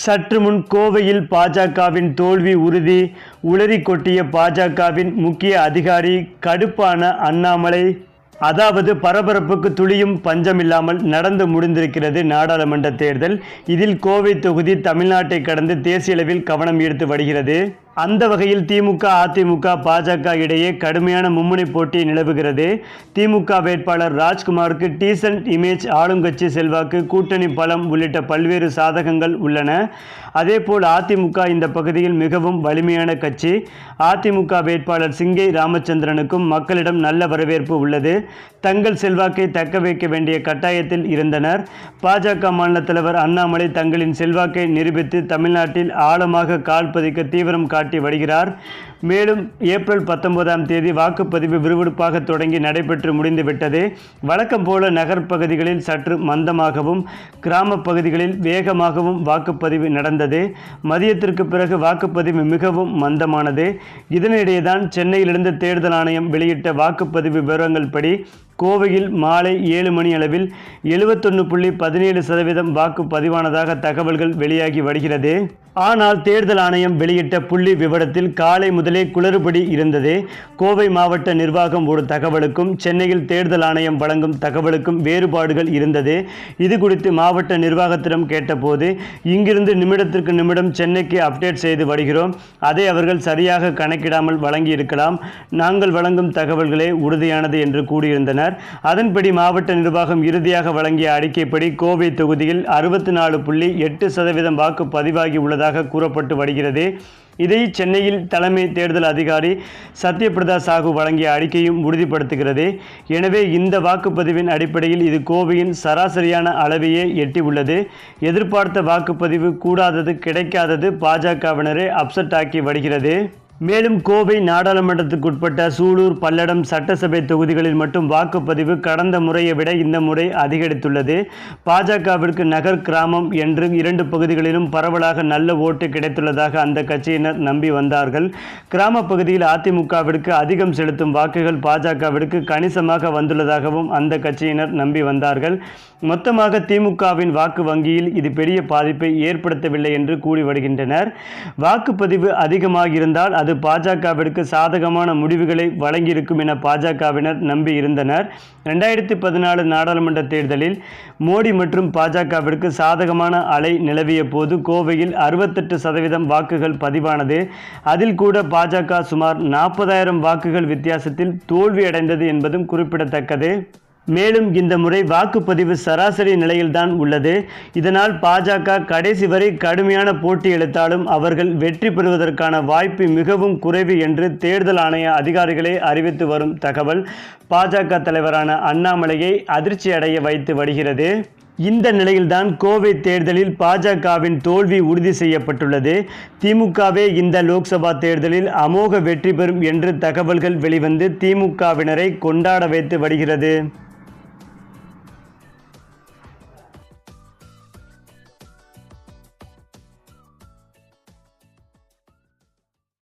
சற்று முன் கோவையில் பாஜகவின் தோல்வி உறுதி உளறி கொட்டிய பாஜகவின் முக்கிய அதிகாரி கடுப்பான அண்ணாமலை அதாவது பரபரப்புக்கு துளியும் பஞ்சமில்லாமல் நடந்து முடிந்திருக்கிறது நாடாளுமன்ற தேர்தல். இதில் கோவை தொகுதி தமிழ்நாட்டை கடந்து தேசிய அளவில் கவனம் ஈர்த்து வருகிறது. அந்த வகையில் திமுக அதிமுக பாஜக இடையே கடுமையான மும்முனை போட்டி நிலவுகிறது. திமுக வேட்பாளர் ராஜ்குமாருக்கு டீசன்ட் இமேஜ் ஆளுங்கட்சி செல்வாக்கு கூட்டணி பலம் உள்ளிட்ட பல்வேறு சாதகங்கள் உள்ளன. அதேபோல் அதிமுக இந்த பகுதியில் மிகவும் வலிமையான கட்சி. அதிமுக வேட்பாளர் சிங்கை ராமச்சந்திரனுக்கும் மக்களிடம் நல்ல வரவேற்பு உள்ளது. தங்கள் செல்வாக்கை தக்க வைக்க வேண்டிய கட்டாயத்தில் இருந்தனர். பாஜக மாநில தலைவர் அண்ணாமலை தங்களின் செல்வாக்கை நிரூபித்து தமிழ்நாட்டில் ஆழமாக கால் பதிக்க தீவிரம் காட்டி காட்டி வருகிறார். மேலும் ஏப்ரல் பத்தொன்பதாம் தேதி வாக்குப்பதிவு விறுவிறுப்பாக தொடங்கி நடைபெற்று முடிந்துவிட்டது வழக்கம் போல நகர்ப்பகுதிகளில் சற்று மந்தமாகவும் கிராம பகுதிகளில் வேகமாகவும் வாக்குப்பதிவு நடந்தது. மதியத்திற்கு பிறகு வாக்குப்பதிவு மிகவும் மந்தமானது. இதனிடையே தான் சென்னையிலிருந்து தேர்தல் ஆணையம் வெளியிட்ட வாக்குப்பதிவு விவரங்கள் படி கோவையில் மாலை ஏழு மணி அளவில் எழுபத்தொன்று புள்ளி பதினேழு சதவீதம் வாக்கு பதிவானதாக தகவல்கள் வெளியாகி வருகிறது. ஆனால் தேர்தல் ஆணையம் வெளியிட்ட புள்ளி விவரத்தில் காலை முதலே குளறுபடி இருந்தது. கோவை மாவட்ட நிர்வாகம் ஒரு தகவலுக்கும் சென்னையில் தேர்தல் ஆணையம் வழங்கும் தகவலுக்கும் வேறுபாடுகள் இருந்தது. இது குறித்து மாவட்ட நிர்வாகத்திடம் கேட்டபோது இங்கிருந்து நிமிடத்திற்கு நிமிடம் சென்னைக்கு அப்டேட் செய்து வருகிறோம். அதை அவர்கள் சரியாக கணக்கிடாமல் வழங்கியிருக்கலாம். நாங்கள் வழங்கும் தகவல்களே உறுதியானது என்று கூறியிருந்தனர். அதன்படி மாவட்ட நிர்வாகம் இறுதியாக வழங்கிய அறிக்கைப்படி கோவை தொகுதியில் அறுபத்தி நாலு புள்ளி எட்டு சதவீதம் வாக்கு பதிவாகி உள்ளதாக கூறப்பட்டு வருகிறது. இதை சென்னையில் தலைமை தேர்தல் அதிகாரி சத்யபிரதா சாகு வழங்கிய அறிக்கையும் உறுதிப்படுத்துகிறது. எனவே இந்த வாக்குப்பதிவின் அடிப்படையில் இது கோவையின் சராசரியான அளவையே எட்டியுள்ளது. எதிர்பார்த்த வாக்குப்பதிவு கூடாதது கிடைக்காதது பாஜகவினரை அப்செட் ஆக்கி வருகிறது. மேலும் கோவை நாடாளுமன்றத்துக்குட்பட்ட சூலூர் பல்லடம் சட்டசபை தொகுதிகளில் மட்டும் வாக்குப்பதிவு கடந்த முறையை விட இந்த முறை அதிகரித்துள்ளது. பாஜகவிற்கு நகர் கிராமம் என்று இரண்டு பகுதிகளிலும் பரவலாக நல்ல ஓட்டு கிடைத்துள்ளதாக அந்த கட்சியினர் நம்பி வந்தார்கள். கிராம பகுதியில் அதிமுகவிற்கு அதிகம் செலுத்தும் வாக்குகள் பாஜகவிற்கு கணிசமாக வந்துள்ளதாகவும் அந்த கட்சியினர் நம்பி வந்தார்கள். மொத்தமாக திமுகவின் வாக்கு வங்கியில் இது பெரிய பாதிப்பை ஏற்படுத்தவில்லை என்று கூறி வருகின்றனர். வாக்குப்பதிவு அதிகமாக இருந்தால் அது அது பாஜகவிற்கு சாதகமான முடிவுகளை வழங்கியிருக்கும் என பாஜகவினர் நம்பி இருந்தனர் ரெண்டாயிரத்தி பதினாலு நாடாளுமன்ற தேர்தலில் மோடி மற்றும் பாஜகவிற்கு சாதகமான அலை நிலவிய போது கோவையில் அறுபத்தெட்டு சதவீதம் வாக்குகள் பதிவானது. அதில் கூட பாஜக சுமார் நாற்பதாயிரம் வாக்குகள் வித்தியாசத்தில் தோல்வியடைந்தது என்பதும் குறிப்பிடத்தக்கது. மேலும் இந்த முறை வாக்குப்பதிவு சராசரி நிலையில்தான் உள்ளது. இதனால் பாஜக கடைசி வரை கடுமையான போட்டி எடுத்தாலும் அவர்கள் வெற்றி பெறுவதற்கான வாய்ப்பு மிகவும் குறைவு என்று தேர்தல் ஆணைய அதிகாரிகளே அறிவித்து வரும் தகவல் பாஜக தலைவரான அண்ணாமலையை அதிர்ச்சி அடைய வைத்து வருகிறது. இந்த நிலையில்தான் கோவை தேர்தலில் பாஜகவின் தோல்வி உறுதி செய்யப்பட்டுள்ளது. திமுகவே இந்த லோக்சபா தேர்தலில் அமோக வெற்றி பெறும் என்று தகவல்கள் வெளிவந்து திமுகவினரை கொண்டாட வைத்து வருகிறது.